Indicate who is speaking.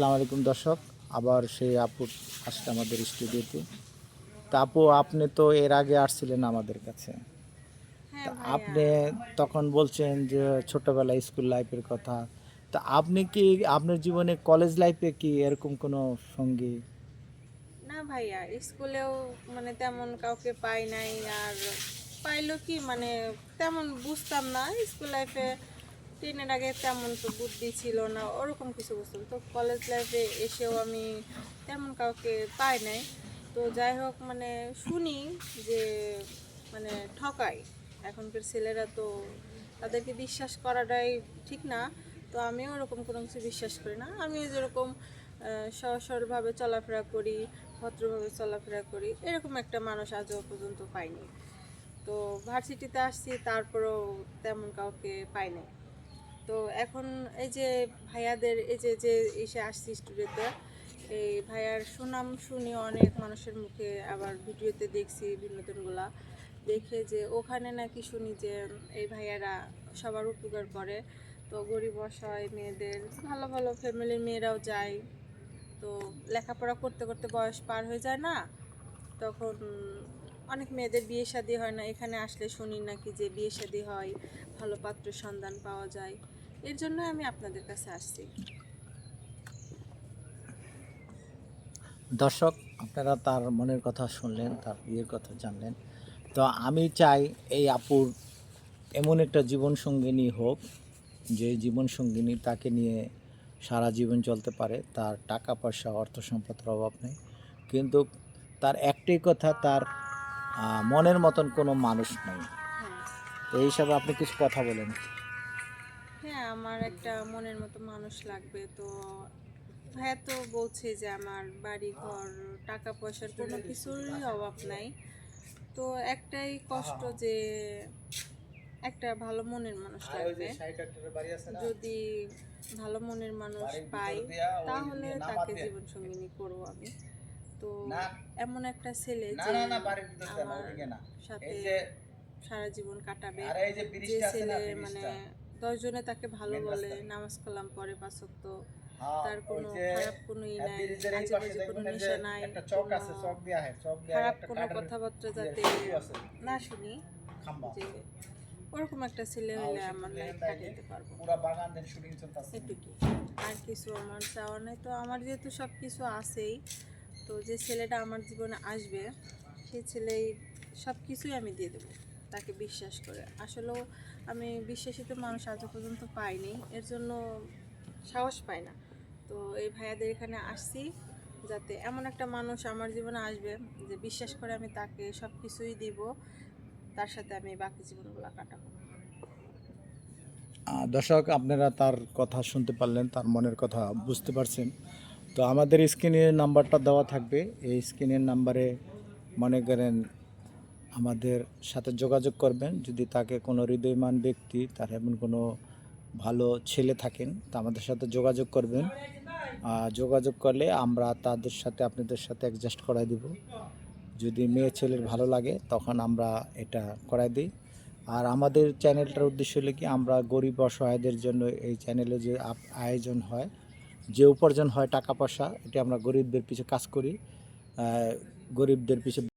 Speaker 1: আসসালামু আলাইকুম দর্শক আবার সেই আপু আসছে আমাদের স্টুডিওতে। তা আপু আপনি তো এর আগে আসছিলেন আমাদের কাছে।
Speaker 2: হ্যাঁ
Speaker 1: তা আপনি তখন বলছেন যে ছোটবেলায় স্কুল লাইফের কথা। তা আপনি কি আপনার জীবনে কলেজ লাইফে কি এরকম কোনো সঙ্গী?
Speaker 2: না ভাইয়া স্কুলেও মানে তেমন কাউকে পাই নাই। আর পাইলো কি মানে তেমন বুঝতাম না স্কুল লাইফে টেনের আগে তেমন তো বুদ্ধি ছিল না, ওরকম কিছু বুঝতাম তো কলেজ লাইফে এসেও আমি তেমন কাউকে পাই নাই। তো যাই হোক মানে শুনি যে মানে ঠকায়। এখনকার ছেলেরা তো তাদেরকে বিশ্বাস করাটাই ঠিক না। তো আমিও ওরকম কোনো কিছু বিশ্বাস করি না। আমিও যেরকম সরলভাবে চলাফেরা করি, ভদ্রভাবে চলাফেরা করি, এরকম একটা মানুষ আজও পর্যন্ত পাইনি। তো ভার্সিটিতে আসছি, তারপরেও তেমন কাউকে পাইনি তো এখন এই যে ভাইয়াদের, এই যে যে এসে আসছি স্টুডিওতে, এই ভাইয়ার সুনাম শুনি অনেক মানুষের মুখে আবার ভিডিওতে দেখছি বিনোদনগুলা। দেখে যে ওখানে নাকি শুনি যে এই ভাইয়ারা সবার উপকার করে। তো গরিব অসহায় মেয়েদের, ভালো ভালো ফ্যামিলির মেয়েরাও যায়। তো লেখাপড়া করতে করতে বয়স পার হয়ে যায় না, তখন অনেক মেয়েদের বিয়ে শাদী হয় না। এখানে আসলে শুনি নাকি যে বিয়ে শাদী হয়, ভালো পাত্রের সন্ধান পাওয়া যায়। এর জন্য আমি আপনাদের কাছে আসছি।
Speaker 1: দর্শক আপনারা তার মনের কথা শুনলেন তার বিয়ের কথা জানলেন। তো আমি চাই এই আপুর এমন একটা জীবন সঙ্গিনী হোক যে জীবন সঙ্গিনী তাকে নিয়ে সারা জীবন চলতে পারে। তার টাকা পয়সা অর্থ সম্পদের অভাব নেই। কিন্তু তার একটাই কথা তার মনের মতন কোনো মানুষ নেই।
Speaker 2: হ্যাঁ।
Speaker 1: এই হিসাবে আপনি কিছু কথা বলেন।
Speaker 2: আমার একটা মনের মতো মানুষ লাগবে। তো ভাইয়া তো বলছে যে আমার বাড়ি ঘর টাকা পয়সার কোনো কিছুরই অভাব নাই। তো একটাই কষ্ট যে একটা ভালো মনের মানুষ লাগবে। যদি ভালো মনের মানুষ পাই তাহলে তাকে জীবন সঙ্গিনী করব আমি। তো এমন একটা ছেলে যে আমার সাথে সারা জীবন কাটাবে। যে ছেলে মানে দশ জনে তাকে ভালো বলে নামাজ কালাম পরে পাঁচক্ত। তার কোনো খারাপ কোনো ই নাই আজে কোনো নেশা নাই খারাপ কোনো কথাবার্তা যাতে না শুনি যে ওরকম একটা ছেলে হলে আমার লাইফ কাটাতে পারব। এটুকু আর কিছু আমার চাওয়া নেই তো আমার যেহেতু সব কিছু আছেই তো যে ছেলেটা আমার জীবনে আসবে সেই ছেলেই সব কিছুই আমি দিয়ে দেবো। তাকে বিশ্বাস করে। আসলেও আমি বিশ্বাসিত মানুষ আজও পর্যন্ত পাইনি। এর জন্য সাহস পাই না। তো এই ভাইয়াদের এখানে আসছি যাতে এমন একটা মানুষ আমার জীবনে আসবে যে বিশ্বাস করে আমি তাকে সব কিছুই দিব, তার সাথে আমি বাকি জীবনগুলো কাটাবো।
Speaker 1: দর্শক, আপনারা তার কথা শুনতে পারলেন, তার মনের কথা বুঝতে পারছেন। তো আমাদের স্ক্রিনের নাম্বারটা দেওয়া থাকবে। এই স্ক্রিনের নাম্বারে মনে করেন আমাদের সাথে যোগাযোগ করবেন। যদি তাকে কোনো হৃদয়মান ব্যক্তি, তার এমন কোনো ভালো ছেলে থাকেন, তা আমাদের সাথে যোগাযোগ করবেন। যোগাযোগ করলে আমরা তাদের সাথে, আপনাদের সাথে অ্যাডজাস্ট করাই দিব। যদি মেয়ে ছেলের ভালো লাগে, তখন আমরা এটা করাই দিই। আর আমাদের চ্যানেলটার উদ্দেশ্য হলো কি, আমরা গরিব অসহায়দের জন্য এই চ্যানেলে যে আয়োজন হয়, যে উপার্জন হয় টাকা পয়সা, এটা আমরা গরিবদের পিছনে কাজ করি। গরিবদের পিছনে